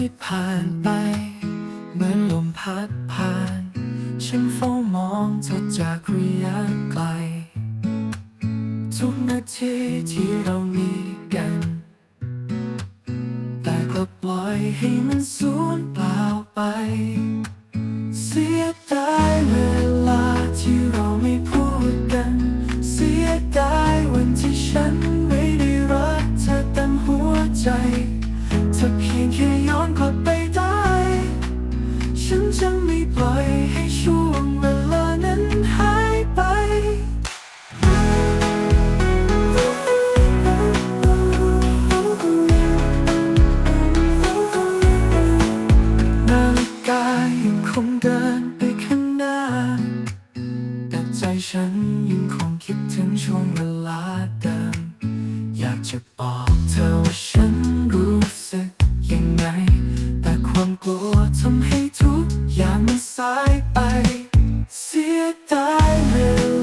ที่ผ่านไป เหมือนลมพัดผ่าน ฉันเฝ้ามองเธอจากระยะไกล ทุกนาทีที่เรามีกัน แต่กลับปล่อยให้มันสูญเปล่าไป เสียดาย เพียงแค่ย้อนกลับไปได้ ฉันจะไม่ปล่อยให้ช่วงเวลานั้นหายไปนาฬิกายังคงเดินไปข้างหน้า แต่ใจฉันยังคงคิดถึงช่วงเวลาเดิม อยากจะบอกเธอ สียดายเว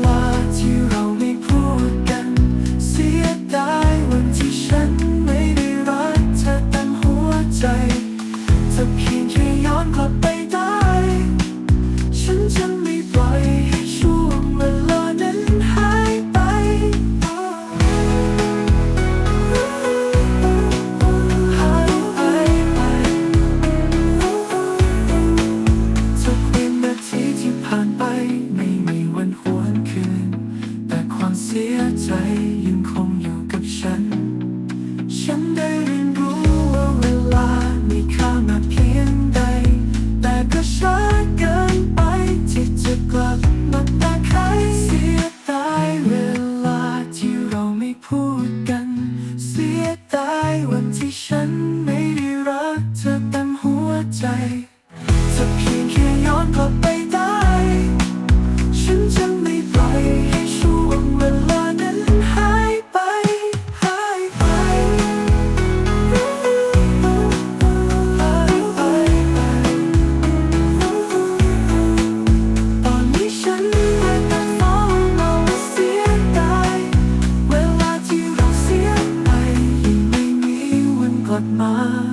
ลาที่เราไม่พูดกัน เสียดายวันที่ฉันไม่ได้รักเธอเต็มหัวใจถ้าเพียงแค่ย้อนกลับไป เสียใจ เวลาที่เราเสียไปยังไม่มีวันกลับมา